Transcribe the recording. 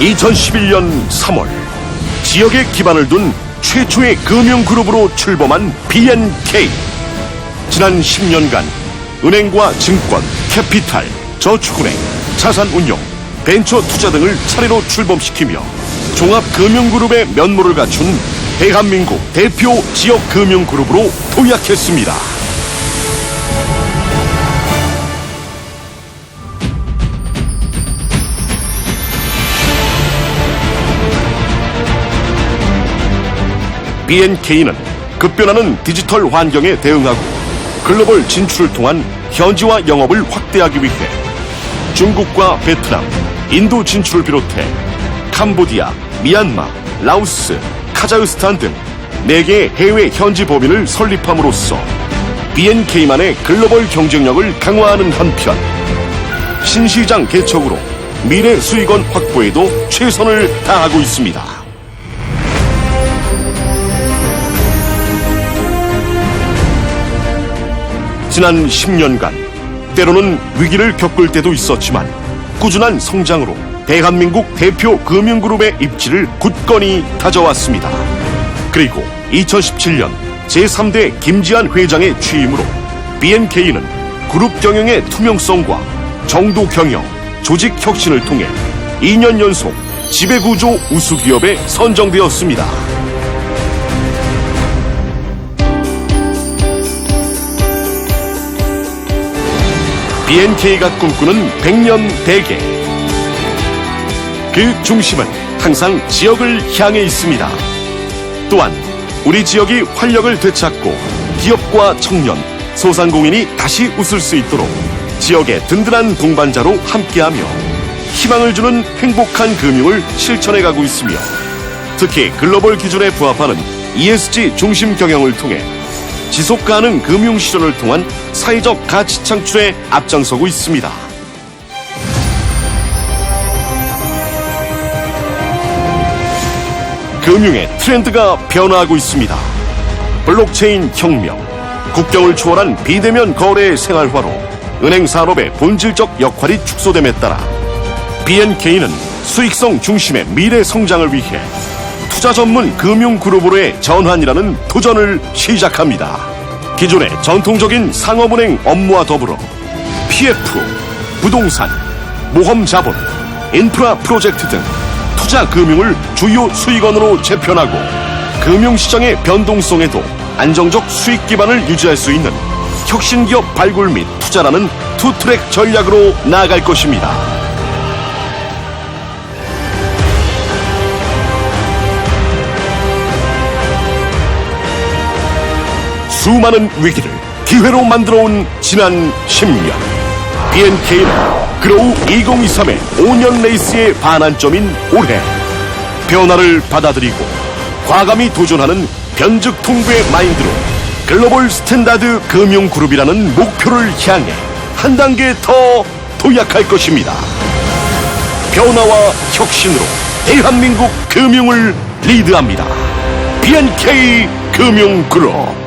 2011년 3월 지역에 기반을 둔 최초의 금융그룹으로 출범한 BNK 지난 10년간 은행과 증권, 캐피탈, 저축은행, 자산운용, 벤처 투자 등을 차례로 출범시키며 종합금융그룹의 면모를 갖춘 대한민국 대표 지역금융그룹으로 도약했습니다. BNK는 급변하는 디지털 환경에 대응하고 글로벌 진출을 통한 현지화 영업을 확대하기 위해 중국과 베트남, 인도 진출을 비롯해 캄보디아, 미얀마, 라오스, 카자흐스탄 등 4개의 해외 현지 법인을 설립함으로써 BNK만의 글로벌 경쟁력을 강화하는 한편 신시장 개척으로 미래 수익원 확보에도 최선을 다하고 있습니다. 지난 10년간 때로는 위기를 겪을 때도 있었지만 꾸준한 성장으로 대한민국 대표 금융그룹의 입지를 굳건히 다져왔습니다. 그리고 2017년 제3대 김지한 회장의 취임으로 BNK는 그룹 경영의 투명성과 정도 경영, 조직 혁신을 통해 2년 연속 지배구조 우수기업에 선정되었습니다. BNK가 꿈꾸는 100년 대계. 그 중심은 항상 지역을 향해 있습니다. 또한 우리 지역이 활력을 되찾고 기업과 청년, 소상공인이 다시 웃을 수 있도록 지역의 든든한 동반자로 함께하며 희망을 주는 행복한 금융을 실천해 가고 있으며 특히 글로벌 기준에 부합하는 ESG 중심 경영을 통해 지속 가능 금융 실현을 통한 사회적 가치 창출에 앞장서고 있습니다. 금융의 트렌드가 변화하고 있습니다. 블록체인 혁명, 국경을 초월한 비대면 거래 생활화로 은행 산업의 본질적 역할이 축소됨에 따라 BNK는 수익성 중심의 미래 성장을 위해 투자 전문 금융 그룹으로의 전환이라는 도전을 시작합니다. 기존의 전통적인 상업은행 업무와 더불어 PF, 부동산, 모험 자본, 인프라 프로젝트 등 투자 금융을 주요 수익원으로 재편하고 금융 시장의 변동성에도 안정적 수익 기반을 유지할 수 있는 혁신기업 발굴 및 투자라는 투트랙 전략으로 나아갈 것입니다. 수많은 위기를 기회로 만들어 온 지난 10년 BNK는 그로우 2023의 5년 레이스의 반환점인 올해 변화를 받아들이고 과감히 도전하는 변즉 통구의 마인드로 글로벌 스탠다드 금융그룹이라는 목표를 향해 한 단계 더 도약할 것입니다. 변화와 혁신으로 대한민국 금융을 리드합니다. BNK 금융그룹